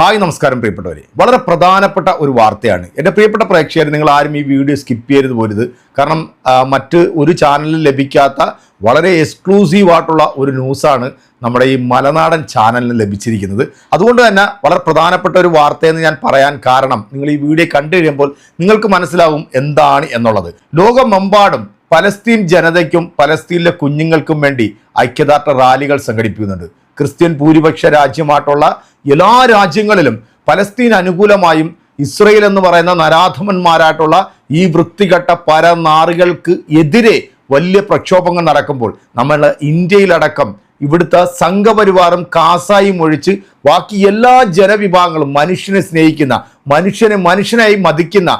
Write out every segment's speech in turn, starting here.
Hi നമസ്കാരം പ്രിയപ്പെട്ടവരെ. വളരെ പ്രധാനപ്പെട്ട ഒരു വാർത്തയാണ്. എന്റെ പ്രിയപ്പെട്ട പ്രേക്ഷകർ നിങ്ങൾ ആരും ഈ വീഡിയോ സ്കിപ്പ് ചെയ്യരുത് പോരുത്. കാരണം മറ്റ് ഒരു ചാനലിൽ ലഭിക്കാത്ത വളരെ എക്സ്ക്ലൂസീവ് ആയിട്ടുള്ള ഒരു ന്യൂസാണ് നമ്മുടെ ഈ മലനാടൻ ചാനലിന് ലഭിച്ചിരിക്കുന്നത്. അതുകൊണ്ട് തന്നെ വളരെ പ്രധാനപ്പെട്ട ഒരു വാർത്തയെന്ന് ഞാൻ പറയാൻ കാരണം നിങ്ങൾ ഈ വീഡിയോ കണ്ടു കഴിയുമ്പോൾ നിങ്ങൾക്ക് മനസ്സിലാവും എന്താണ് എന്നുള്ളത്. ലോകമെമ്പാടും പലസ്തീൻ ജനതയ്ക്കും പലസ്തീനിലെ കുഞ്ഞുങ്ങൾക്കും വേണ്ടി ഐക്യദാർഢ്യ റാലികൾ സംഘടിപ്പിക്കുന്നുണ്ട്. ക്രിസ്ത്യൻ ഭൂരിപക്ഷ രാജ്യമായിട്ടുള്ള എല്ലാ രാജ്യങ്ങളിലും പലസ്തീൻ അനുകൂലമായും ഇസ്രയേൽ എന്ന് പറയുന്ന നരാധമന്മാരായിട്ടുള്ള ഈ വൃത്തികെട്ട പരനാറുകൾക്ക് എതിരെ വലിയ പ്രക്ഷോഭങ്ങൾ നടക്കുമ്പോൾ നമ്മൾ ഇന്ത്യയിലടക്കം ഇവിടുത്തെ സംഘപരിവാറും കാസായും ഒഴിച്ച് ബാക്കി എല്ലാ ജനവിഭാഗങ്ങളും മനുഷ്യനെ സ്നേഹിക്കുന്ന മനുഷ്യനെ മനുഷ്യനായി മതിക്കുന്ന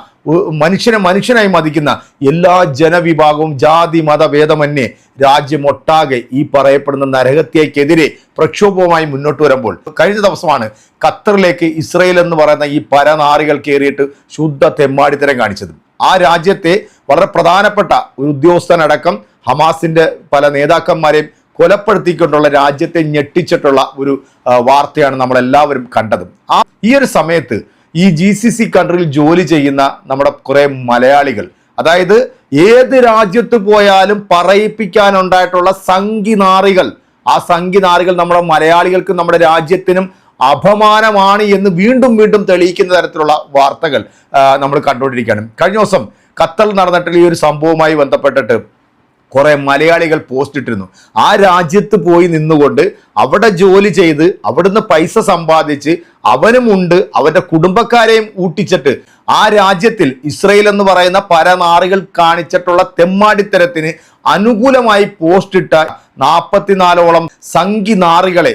മനുഷ്യനെ മനുഷ്യനായി മതിക്കുന്ന എല്ലാ ജനവിഭാഗവും ജാതി മത ഭേദമന്യേ രാജ്യമൊട്ടാകെ ഈ പറയപ്പെടുന്ന നരഹത്യക്കെതിരെ പ്രക്ഷോഭവുമായി മുന്നോട്ട് വരുമ്പോൾ കഴിഞ്ഞ ദിവസമാണ് ഖത്തറിലേക്ക് ഇസ്രയേൽ എന്ന് പറയുന്ന ഈ പരനാറികൾ കയറിയിട്ട് ശുദ്ധ തെമ്മാടിത്തരം കാണിച്ചത്. ആ രാജ്യത്തെ വളരെ പ്രധാനപ്പെട്ട ഒരു ഉദ്യോഗസ്ഥനടക്കം ഹമാസിന്റെ പല നേതാക്കന്മാരെയും കൊലപ്പെടുത്തിക്കൊണ്ടുള്ള രാജ്യത്തെ ഞെട്ടിച്ചിട്ടുള്ള ഒരു വാർത്തയാണ് നമ്മളെല്ലാവരും കണ്ടതും. ആ ഈ ഒരു സമയത്ത് ഈ ജി സി സി കൺട്രിയിൽ ജോലി ചെയ്യുന്ന നമ്മുടെ കുറേ മലയാളികൾ. അതായത് ഏത് രാജ്യത്ത് പോയാലും പറയിപ്പിക്കാനുണ്ടായിട്ടുള്ള സംഘിനാറികൾ ആ സംഘിനാറികൾ നമ്മുടെ മലയാളികൾക്കും നമ്മുടെ രാജ്യത്തിനും അപമാനമാണ് എന്ന് വീണ്ടും വീണ്ടും തെളിയിക്കുന്ന തരത്തിലുള്ള വാർത്തകൾ നമ്മൾ കണ്ടുകൊണ്ടിരിക്കുകയാണ്. കഴിഞ്ഞ ദിവസം ഖത്തറിൽ നടന്നിട്ടുള്ള ഈ ഒരു സംഭവവുമായി ബന്ധപ്പെട്ടിട്ട് കുറേ മലയാളികൾ പോസ്റ്റ് ഇട്ടിരുന്നു. ആ രാജ്യത്ത് പോയി നിന്നുകൊണ്ട് അവിടെ ജോലി ചെയ്ത് അവിടുന്ന് പൈസ സമ്പാദിച്ച് അവനുമുണ്ട് അവന്റെ കുടുംബക്കാരെയും ഊട്ടിച്ചിട്ട്. ആ രാജ്യത്തിൽ ഇസ്രയേൽ എന്ന് പറയുന്ന പരനാറികൾ കാണിച്ചിട്ടുള്ള തെമ്മാടിത്തരത്തിന് അനുകൂലമായി പോസ്റ്റ് ഇട്ട നാൽപ്പത്തിനാലോളം സംഘി നാറികളെ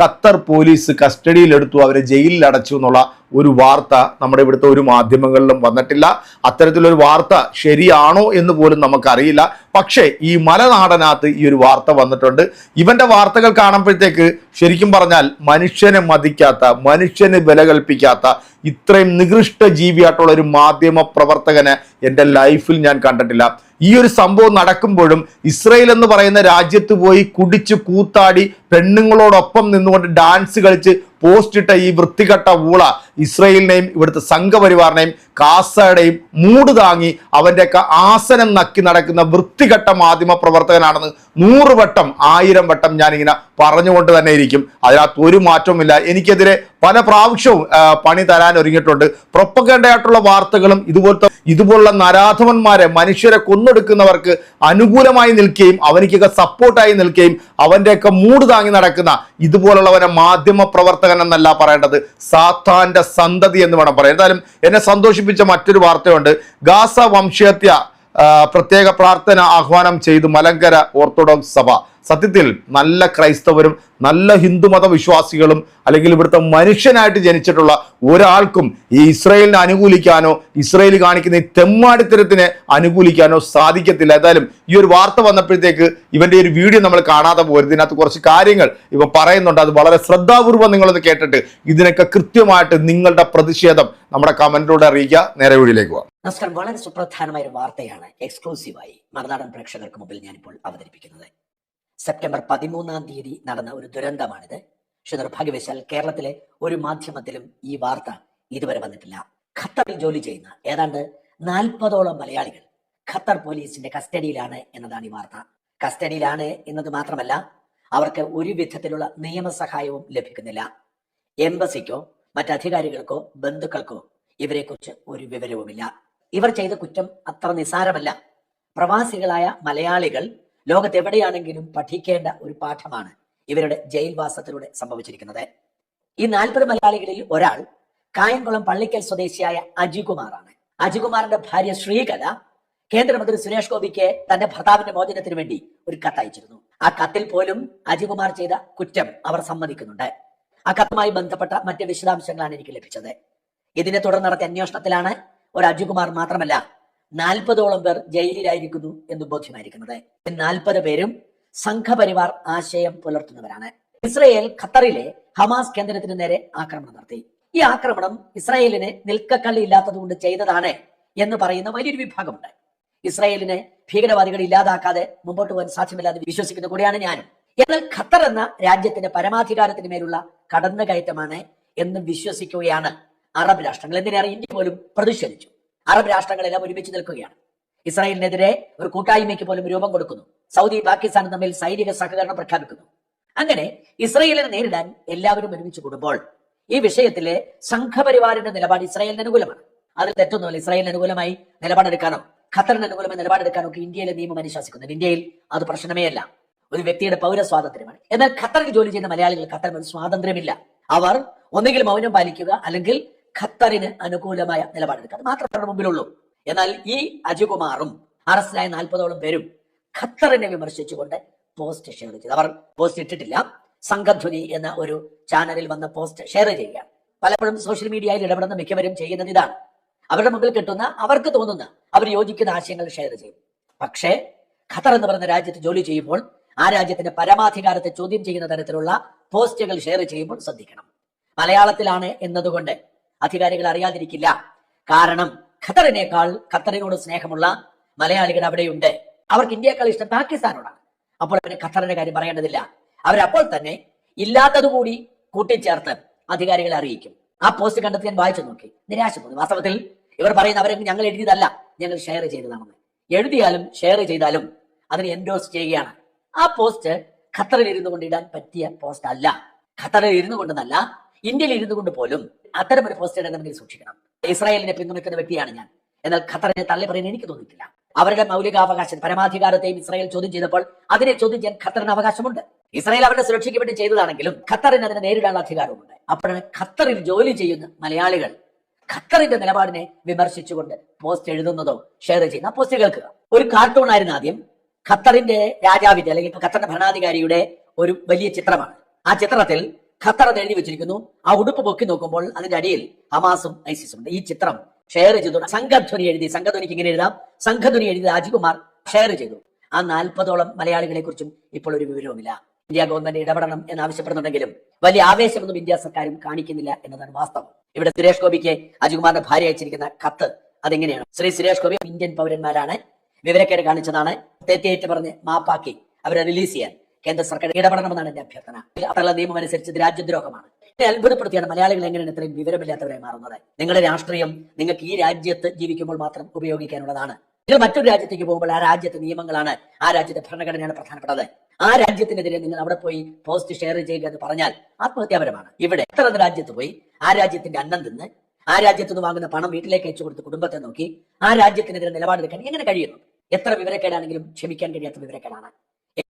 ഖത്തർ പോലീസ് കസ്റ്റഡിയിലെടുത്തു അവരെ ജയിലിൽ അടച്ചു എന്നുള്ള ഒരു വാർത്ത നമ്മുടെ ഇവിടുത്തെ ഒരു മാധ്യമങ്ങളിലും വന്നിട്ടില്ല. അത്തരത്തിലൊരു വാർത്ത ശരിയാണോ എന്ന് പോലും നമുക്കറിയില്ല. പക്ഷേ ഈ മലനാടനകത്ത് ഈ ഒരു വാർത്ത വന്നിട്ടുണ്ട്. ഇവന്റെ വാർത്തകൾ കാണുമ്പോഴത്തേക്ക് ശരിക്കും പറഞ്ഞാൽ മനുഷ്യനെ മതിക്കാത്ത മനുഷ്യന് വില കൽപ്പിക്കാത്ത ഇത്രയും നികൃഷ്ട ജീവിയായിട്ടുള്ള ഒരു മാധ്യമ പ്രവർത്തകനെ എന്റെ ലൈഫിൽ ഞാൻ കണ്ടിട്ടില്ല. ഈ ഒരു സംഭവം നടക്കുമ്പോഴും ഇസ്രയേൽ എന്ന് പറയുന്ന രാജ്യത്ത് പോയി കുടിച്ച് കൂത്താടി പെണ്ണുങ്ങളോടൊപ്പം നിന്നുകൊണ്ട് ഡാൻസ് കളിച്ച് പോസ്റ്റ് ഇട്ട ഈ വൃത്തികെട്ട ഊള ഇസ്രയേലിനെയും ഇവിടുത്തെ സംഘപരിവാറിനെയും കാസയുടെയും മൂട് താങ്ങി അവന്റെയൊക്കെ ആസനം നക്കി നടക്കുന്ന വൃത്തികെട്ട മാധ്യമ പ്രവർത്തകനാണെന്ന് നൂറ് വട്ടം ആയിരം വട്ടം ഞാനിങ്ങനെ പറഞ്ഞുകൊണ്ട് തന്നെ ഇരിക്കും. അതിനകത്ത് ഒരു മാറ്റവുമില്ല. എനിക്കെതിരെ പല പ്രാവശ്യവും പണി തരാൻ ഒരുങ്ങിയിട്ടുണ്ട്. പ്രൊപ്പഗണ്ടയായിട്ടുള്ള വാർത്തകളും ഇതുപോലത്തെ ഇതുപോലുള്ള നരാധവന്മാരെ മനുഷ്യരെ കൊന്നെടുക്കുന്നവർക്ക് അനുകൂലമായി നിൽക്കുകയും അവനിക്കൊക്കെ സപ്പോർട്ടായി നിൽക്കുകയും അവന്റെയൊക്കെ മൂട് താങ്ങി നടക്കുന്ന ഇതുപോലുള്ളവനെ മാധ്യമ പ്രവർത്തകൻ എന്നല്ല പറയേണ്ടത്. സാത്താന്റെ സന്തതി എന്ന് വേണം പറയാം എന്തായാലും എന്നെ സന്തോഷിപ്പിച്ച മറ്റൊരു വാർത്തയുണ്ട്. ഗാസ വംശഹത്യ പ്രത്യേക പ്രാർത്ഥന ആഹ്വാനം ചെയ്തു മലങ്കര ഓർത്തഡോക്സ് സഭ. സത്യത്തിൽ നല്ല ക്രൈസ്തവരും നല്ല ഹിന്ദുമത വിശ്വാസികളും അല്ലെങ്കിൽ ഇവിടുത്തെ മനുഷ്യനായിട്ട് ജനിച്ചിട്ടുള്ള ഒരാൾക്കും ഈ ഇസ്രയേലിനെ അനുകൂലിക്കാനോ ഇസ്രയേൽ കാണിക്കുന്ന ഈ തെമ്മാടിത്തരത്തിനെ അനുകൂലിക്കാനോ സാധിക്കത്തില്ല. ഏതായാലും ഈ ഒരു വാർത്ത വന്നപ്പോഴത്തേക്ക് ഇവന്റെ ഒരു വീഡിയോ നമ്മൾ കാണാതെ പോരുത്. ഇതിനകത്ത് കുറച്ച് കാര്യങ്ങൾ ഇവ പറയുന്നുണ്ട്. അത് വളരെ ശ്രദ്ധാപൂർവം നിങ്ങളൊന്ന് കേട്ടിട്ട് ഇതിനൊക്കെ കൃത്യമായിട്ട് നിങ്ങളുടെ പ്രതിഷേധം നമ്മുടെ കമന്റിലൂടെ അറിയിക്കുക. നേരെ വീഡിയോയിലേക്ക് പോകാം നമസ്കാരം. വളരെ സുപ്രധാനമായ ഒരു വാർത്തയാണ്. എക്സ്ക്ലൂസീവായി മറുനാടൻ പ്രേക്ഷകർക്ക് മുമ്പിൽ ഞാനിപ്പോൾ അവതരിപ്പിക്കുന്നത്. സെപ്റ്റംബർ പതിമൂന്നാം തീയതി നടന്ന ഒരു ദുരന്തമാണിത്. പക്ഷെ നിർഭാഗ്യവശാൽ കേരളത്തിലെ ഒരു മാധ്യമത്തിലും ഈ വാർത്ത ഇതുവരെ വന്നിട്ടില്ല. ഖത്തറിൽ ജോലി ചെയ്യുന്ന ഏതാണ്ട് നാൽപ്പതോളം മലയാളികൾ ഖത്തർ പോലീസിന്റെ കസ്റ്റഡിയിലാണ് എന്നതാണ് ഈ വാർത്ത. കസ്റ്റഡിയിലാണ് എന്നത് മാത്രമല്ല അവർക്ക് ഒരു വിധത്തിലുള്ള നിയമസഹായവും ലഭിക്കുന്നില്ല. എംബസിക്കോ മറ്റധികാരികൾക്കോ ബന്ധുക്കൾക്കോ ഇവരെക്കുറിച്ച് ഒരു വിവരവുമില്ല. ഇവർ ചെയ്ത കുറ്റം അത്ര നിസാരമല്ല. പ്രവാസികളായ മലയാളികൾ ലോകത്തെവിടെയാണെങ്കിലും പഠിക്കേണ്ട ഒരു പാഠമാണ് ഇവരുടെ ജയിൽവാസത്തിലൂടെ സംഭവിച്ചിരിക്കുന്നത്. ഈ നാൽപ്പത് മലയാളികളിൽ ഒരാൾ കായംകുളം പള്ളിക്കൽ സ്വദേശിയായ അജികുമാറാണ്. അജികുമാറിന്റെ ഭാര്യ ശ്രീകല കേന്ദ്രമന്ത്രി സുരേഷ് ഗോപിക്ക് തന്റെ ഭർത്താവിന്റെ മോചനത്തിന് വേണ്ടി ഒരു കത്തയച്ചിരുന്നു ആ കത്തിൽ പോലും അജികുമാർ ചെയ്ത കുറ്റം അവർ സമ്മതിക്കുന്നുണ്ട്. ആ കത്തുമായി ബന്ധപ്പെട്ട മറ്റ് വിശദാംശങ്ങളാണ് എനിക്ക് ലഭിച്ചത്. ഇതിനെ തുടർന്ന് നടത്തിയ അന്വേഷണത്തിലാണ് ഒരു അജികുമാർ മാത്രമല്ല നാൽപ്പതോളം പേർ ജയിലിലായിരിക്കുന്നു എന്ന് ബോധ്യമായിരിക്കുന്നത്. നാൽപ്പത് പേരും സംഘപരിവാർ ആശയം പുലർത്തുന്നവരാണ്. ഇസ്രയേൽ ഖത്തറിലെ ഹമാസ് കേന്ദ്രത്തിന് നേരെ ആക്രമണം നടത്തി. ഈ ആക്രമണം ഇസ്രായേലിന് നിൽക്കക്കള്ളി ഇല്ലാത്തതുകൊണ്ട് ചെയ്തതാണ് എന്ന് പറയുന്ന വലിയൊരു വിഭാഗമുണ്ട്. ഇസ്രായേലിനെ ഭീകരവാദികൾ ഇല്ലാതാക്കാതെ മുമ്പോട്ട് പോകാൻ സാധ്യമല്ലാതെ വിശ്വസിക്കുന്ന കൂടിയാണ് ഞാനും. എന്നാൽ ഖത്തർ എന്ന രാജ്യത്തിന്റെ പരമാധികാരത്തിന് മേലുള്ള കടന്നുകയറ്റമാണ് എന്ന് വിശ്വസിക്കുകയാണ് അറബ് രാഷ്ട്രങ്ങൾ. എന്തിനേറെ ഇന്ത്യ പോലും പ്രതിഷേധിച്ചു. അറബ് രാഷ്ട്രങ്ങളെല്ലാം ഒരുമിച്ച് നിൽക്കുകയാണ്. ഇസ്രായേലിനെതിരെ ഒരു കൂട്ടായ്മയ്ക്ക് പോലും രൂപം കൊടുക്കുന്നു. സൗദി പാകിസ്ഥാനും തമ്മിൽ സൈനിക സഹകരണം പ്രഖ്യാപിക്കുന്നു. അങ്ങനെ ഇസ്രായേലിനെ നേരിടാൻ എല്ലാവരും ഒരുമിച്ച് കൂടുമ്പോൾ ഈ വിഷയത്തിലെ സംഘപരിവാറിന്റെ നിലപാട് ഇസ്രായേലിന് അനുകൂലമാണ്. അതിൽ തെറ്റൊന്നുമില്ല. ഇസ്രായേലിന് അനുകൂലമായി നിലപാടെടുക്കാനോ ഖത്തറിന് അനുകൂലമായി നിലപാടെടുക്കാനോ ഒക്കെ ഇന്ത്യയിലെ നിയമം അനുശാസിക്കുന്നുണ്ട് ഇന്ത്യയിൽ അത് പ്രശ്നമേ അല്ല. ഒരു വ്യക്തിയുടെ പൗര സ്വാതന്ത്ര്യമാണ് എന്നാൽ ഖത്തറിൽ ജോലി ചെയ്യുന്ന മലയാളികൾ ഖത്തറിന് ഒരു സ്വാതന്ത്ര്യമില്ല. അവർ ഒന്നുകിൽ മൗനം പാലിക്കുക അല്ലെങ്കിൽ ഖത്തറിന് അനുകൂലമായ നിലപാടെടുക്കുക അത് മാത്രമേ മുമ്പിലുള്ളൂ. എന്നാൽ ഈ അജികുമാറും അറസ്റ്റിലായ നാൽപ്പതോളം പേരും ഖത്തറിനെ വിമർശിച്ചുകൊണ്ട് പോസ്റ്റ് ഷെയർ ചെയ്തു. അവർ പോസ്റ്റ് ഇട്ടിട്ടില്ല. സംഘധ്വനി എന്ന ഒരു ചാനലിൽ വന്ന പോസ്റ്റ് ഷെയർ ചെയ്യുക പലപ്പോഴും സോഷ്യൽ മീഡിയയിൽ ഇടപെടുന്ന മിക്കവരും ചെയ്യുന്നത് ഇതാണ്. അവരുടെ മുമ്പിൽ കിട്ടുന്ന അവർക്ക് തോന്നുന്ന അവർ യോജിക്കുന്ന ആശയങ്ങൾ ഷെയർ ചെയ്യും. പക്ഷേ ഖത്തർ എന്ന് പറയുന്ന രാജ്യത്ത് ജോലി ചെയ്യുമ്പോൾ ആ രാജ്യത്തിന്റെ പരമാധികാരത്തെ ചോദ്യം ചെയ്യുന്ന തരത്തിലുള്ള പോസ്റ്റുകൾ ഷെയർ ചെയ്യുമ്പോൾ ശ്രദ്ധിക്കണം. മലയാളത്തിലാണ് എന്നതുകൊണ്ട് അധികാരികൾ അറിയാതിരിക്കില്ല. കാരണം ഖത്തറിനേക്കാൾ ഖത്തറിനോട് സ്നേഹമുള്ള മലയാളികൾ അവിടെയുണ്ട്. അവർക്ക് ഇന്ത്യയെക്കാൾ ഇഷ്ടം പാകിസ്ഥാനോടാണ്. അപ്പോൾ അവർ ഖത്തറിന്റെ കാര്യം പറയേണ്ടതില്ല. അവരപ്പോൾ തന്നെ ഇല്ലാത്തതുകൂടി കൂട്ടിച്ചേർത്ത് അധികാരികളെ അറിയിക്കും. ആ പോസ്റ്റ് കണ്ടെത്തി ഞാൻ വായിച്ചു നോക്കി. നിരാശ തോന്നി വാസ്തവത്തിൽ ഇവർ പറയുന്ന അവരെ ഞങ്ങൾ എഴുതിയതല്ല. ഞങ്ങൾ ഷെയർ ചെയ്തതാണെന്ന്. എഴുതിയാലും ഷെയർ ചെയ്താലും അതിനെ എൻഡോസ് ചെയ്യുകയാണ്. ആ പോസ്റ്റ് ഖത്തറിൽ ഇരുന്നു കൊണ്ട് ഇടാൻ പറ്റിയ പോസ്റ്റ് അല്ല ഖത്തറിൽ ഇരുന്നു കൊണ്ടെന്നല്ല ഇന്ത്യയിൽ ഇരുന്നു കൊണ്ട് പോലും അത്തരം ഒരു പോസ്റ്റ് എന്ന സൂക്ഷിക്കണം. ഇസ്രായേലിനെ പിന്തുണയ്ക്കുന്ന വ്യക്തിയാണ് ഞാൻ. എന്നാൽ ഖത്തറിനെ തള്ളി പറയാൻ എനിക്ക് തോന്നിയിട്ടില്ല. അവരുടെ മൗലികാവകാശം പരമാധികാരത്തെയും ഇസ്രായേൽ ചോദ്യം ചെയ്തപ്പോൾ അതിനെ ചോദ്യം ചെയ്യാൻ ഖത്തറിന് അവകാശമുണ്ട്. ഇസ്രായേൽ അവരുടെ സുരക്ഷയ്ക്ക് വേണ്ടി ചെയ്തതാണെങ്കിലും ഖത്തറിന് അതിനെ നേരിടാനുള്ള അധികാരമുണ്ട് അപ്പോഴാണ് ഖത്തറിൽ ജോലി ചെയ്യുന്ന മലയാളികൾ ഖത്തറിന്റെ നിലപാടിനെ വിമർശിച്ചുകൊണ്ട് പോസ്റ്റ് എഴുതുന്നതോ ഷെയർ ചെയ്യുന്ന പോസ്റ്റ് കേൾക്കുക. ഒരു കാർട്ടൂൺ ആയിരുന്നു ആദ്യം. ഖത്തറിന്റെ രാജാവിന്റെ അല്ലെങ്കിൽ ഖത്തറിന്റെ ഭരണാധികാരിയുടെ ഒരു വലിയ ചിത്രമാണ്. ആ ചിത്രത്തിൽ ഖത്തർ അത് എഴുതി വെച്ചിരിക്കുന്നു. ആ ഉടുപ്പ് പൊക്കി നോക്കുമ്പോൾ അതിന്റെ അടിയിൽ ഹമാസും ഐസിസും ഉണ്ട്. ഈ ചിത്രം ഷെയർ ചെയ്തു. സംഘധ്വനി എഴുതി. സംഘധ്വനിക്ക് ഇങ്ങനെ എഴുതാം. സംഘധ്വനി എഴുതി രാജ്കുമാർ ഷെയർ ചെയ്തു. ആ നാൽപ്പതോളം മലയാളികളെ കുറിച്ചും ഇപ്പോൾ ഒരു വിവരവുമില്ല. ഇന്ത്യ ഗവൺമെന്റ് ഇടപെടണം എന്ന് ആവശ്യപ്പെടുന്നുണ്ടെങ്കിലും വലിയ ആവേശമൊന്നും ഇന്ത്യ സർക്കാരും കാണിക്കുന്നില്ല എന്നതാണ് വാസ്തവം. ഇവിടെ സുരേഷ് ഗോപിക്ക് അജികുമാറിന്റെ ഭാര്യ അയച്ചിരിക്കുന്ന കത്ത് അതെങ്ങനെയാണ്? ശ്രീ സുരേഷ് ഗോപി ഇന്ത്യൻ പൗരന്മാരാണ്. വിവരക്കേട് കാണിച്ചതാണ്. തെറ്റേറ്റ് പറഞ്ഞ് മാപ്പാക്കി അവരെ റിലീസ് ചെയ്യാൻ. കേന്ദ്ര സർക്കാർ ഇടപെടണമെന്നാണ് എന്റെ അഭ്യർത്ഥന. അവരുടെ നിയമം അനുസരിച്ച് രാജ്യദ്രോഹമാണ്. അത്ഭുതപ്പെടുത്തിയാണ് മലയാളികൾ എങ്ങനെയാണ് ഇത്രയും വിവരമില്ലാത്തവരായി മാറുന്നത്. നിങ്ങളുടെ രാഷ്ട്രീയം നിങ്ങൾക്ക് ഈ രാജ്യത്ത് ജീവിക്കുമ്പോൾ മാത്രം ഉപയോഗിക്കാനുള്ളതാണ്. നിങ്ങൾ മറ്റൊരു രാജ്യത്തേക്ക് പോകുമ്പോൾ ആ രാജ്യത്തെ നിയമങ്ങളാണ് ആ രാജ്യത്തെ ഭരണഘടനയാണ് പ്രധാനപ്പെട്ടത്. ആ രാജ്യത്തിനെതിരെ നിങ്ങൾ അവിടെ പോയി പോസ്റ്റ് ഷെയർ ചെയ്യുക എന്ന് പറഞ്ഞാൽ ആത്മഹത്യാപരമാണ്. ഇവിടെ എത്ര രാജ്യത്ത് പോയി? ആ രാജ്യത്തിന്റെ അന്നം തിന്ന് ആ രാജ്യത്ത് നിന്ന് വാങ്ങുന്ന പണം വീട്ടിലേക്ക് അയച്ചു കൊടുത്ത് കുടുംബത്തെ നോക്കി ആ രാജ്യത്തിനെതിരെ നിലപാടെടുക്കാൻ എങ്ങനെ കഴിയുന്നു? എത്ര വിവരക്കേടാണെങ്കിലും ക്ഷമിക്കാൻ കഴിയാത്ത വിവരക്കേടാണ്.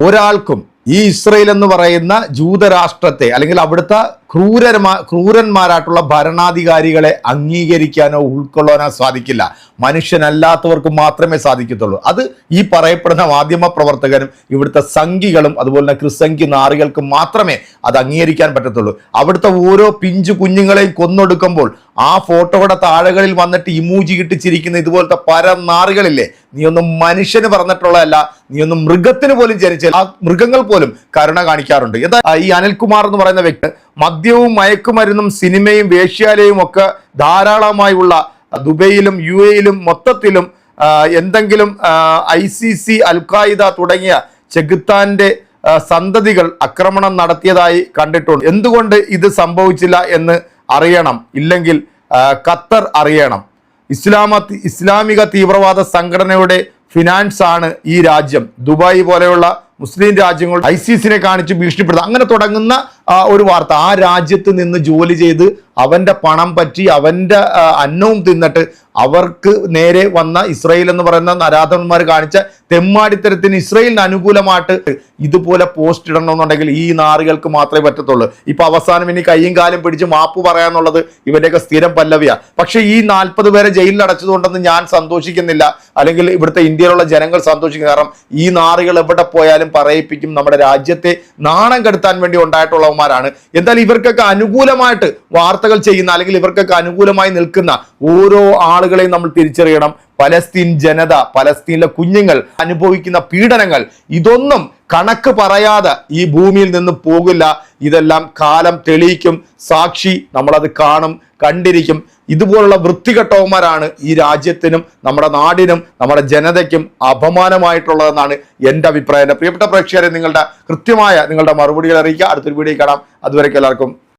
ഒരാൾക്കും ഈ ഇസ്രയേൽ എന്ന് പറയുന്ന ജൂതരാഷ്ട്രത്തെ അല്ലെങ്കിൽ അവിടുത്തെ ക്രൂരന്മാ ക്രൂരന്മാരായിട്ടുള്ള ഭരണാധികാരികളെ അംഗീകരിക്കാനോ ഉൾക്കൊള്ളാനോ സാധിക്കില്ല. മനുഷ്യനല്ലാത്തവർക്ക് മാത്രമേ സാധിക്കത്തുള്ളൂ. അത് ഈ പറയപ്പെടുന്ന മാധ്യമ പ്രവർത്തകരും ഇവിടുത്തെ സംഘികളും അതുപോലെ തന്നെ ക്രിസംഖി നാറികൾക്ക് മാത്രമേ അത് അംഗീകരിക്കാൻ പറ്റത്തുള്ളൂ. അവിടുത്തെ ഓരോ പിഞ്ചു കുഞ്ഞുങ്ങളെയും കൊന്നൊടുക്കുമ്പോൾ ആ ഫോട്ടോയുടെ താഴകളിൽ വന്നിട്ട് ഇമൂജി കിട്ടിച്ചിരിക്കുന്ന ഇതുപോലത്തെ പര നാറുകളില്ലേ? നീ ഒന്നും മനുഷ്യന് പറഞ്ഞിട്ടുള്ളതല്ല നീ ഒന്നും മൃഗത്തിന് പോലും ജനിച്ച ആ മൃഗങ്ങൾ പോലും കരുണ കാണിക്കാറുണ്ട്. എന്താ ഈ അനിൽകുമാർ എന്ന് പറയുന്ന വ്യക്തി മദ്യവും മയക്കുമരുന്നും സിനിമയും വേശ്യാലയും ഒക്കെ ധാരാളമായുള്ള ദുബൈയിലും യു എയിലും മൊത്തത്തിലും എന്തെങ്കിലും ഐ സി സി അൽഖായിദ തുടങ്ങിയ ചെഗുത്താന്റെ സന്തതികൾ ആക്രമണം നടത്തിയതായി കണ്ടിട്ടുണ്ട്. എന്തുകൊണ്ട് ഇത് സംഭവിച്ചില്ല എന്ന് അറിയണം. ഇല്ലെങ്കിൽ ഖത്തർ അറിയണം. ഇസ്ലാമ ഇസ്ലാമിക തീവ്രവാദ സംഘടനയുടെ ഫിനാൻസ് ആണ് ഈ രാജ്യം. ദുബായ് പോലെയുള്ള മുസ്ലിം രാജ്യങ്ങൾ ഐസിസിനെ കാണിച്ച് ഭീഷണിപ്പെടുത്തുക അങ്ങനെ തുടങ്ങുന്ന ഒരു വാർത്ത. ആ രാജ്യത്ത് നിന്ന് ജോലി ചെയ്ത് അവന്റെ പണം പറ്റി അവന്റെ അന്നവും തിന്നിട്ട് അവർക്ക് നേരെ വന്ന ഇസ്രയേൽ എന്ന് പറയുന്ന നരാധന്മാർ കാണിച്ച തെമ്മാടിത്തരത്തിന് ഇസ്രയേലിന് അനുകൂലമായിട്ട് ഇതുപോലെ പോസ്റ്റ് ഇടണമെന്നുണ്ടെങ്കിൽ ഈ നാറുകൾക്ക് മാത്രമേ പറ്റത്തുള്ളൂ. ഇപ്പം അവസാനം ഇനി കയ്യും കാലും പിടിച്ച് മാപ്പ് പറയാന്നുള്ളത് ഇവരുടെയൊക്കെ സ്ഥിരം പല്ലവിയാണ് പക്ഷേ ഈ നാൽപ്പത് പേരെ ജയിലിൽ അടച്ചതുകൊണ്ടെന്ന് ഞാൻ സന്തോഷിക്കുന്നില്ല. അല്ലെങ്കിൽ ഇവിടുത്തെ ഇന്ത്യയിലുള്ള ജനങ്ങൾ സന്തോഷിക്കുന്നു കാരണം ഈ നാറുകൾ എവിടെ പോയാലും പറയിപ്പിക്കും. നമ്മുടെ രാജ്യത്തെ നാണം കെടുത്താൻ വേണ്ടി ഉണ്ടായിട്ടുള്ളവന്മാരാണ്. എന്തായാലും ഇവർക്കൊക്കെ അനുകൂലമായിട്ട് വാർത്തകൾ ചെയ്യുന്ന അല്ലെങ്കിൽ ഇവർക്കൊക്കെ അനുകൂലമായി നിൽക്കുന്ന ഓരോ ആളുകളെയും നമ്മൾ തിരിച്ചറിയണം. പലസ്തീൻ ജനത പലസ്തീനിലെ കുഞ്ഞുങ്ങൾ അനുഭവിക്കുന്ന പീഡനങ്ങൾ ഇതൊന്നും കണക്ക് പറയാതെ ഈ ഭൂമിയിൽ നിന്ന് പോകില്ല. ഇതെല്ലാം കാലം തെളിയിക്കും. സാക്ഷി നമ്മളത് കാണും കണ്ടിരിക്കും. ഇതുപോലുള്ള വൃത്തികെട്ടവന്മാരാണ് ഈ രാജ്യത്തിനും നമ്മുടെ നാടിനും നമ്മുടെ ജനതയ്ക്കും അപമാനമായിട്ടുള്ളതെന്നാണ് എന്റെ അഭിപ്രായം. പ്രിയപ്പെട്ട പ്രേക്ഷകരെ നിങ്ങളുടെ കൃത്യമായ നിങ്ങളുടെ മറുപടികൾ അറിയിക്കുക. അടുത്തൊരു വീഡിയോ കാണാം. അതുവരേക്കും എല്ലാവർക്കും